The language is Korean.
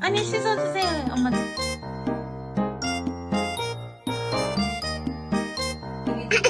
아니 씻어주세요 엄마는 여기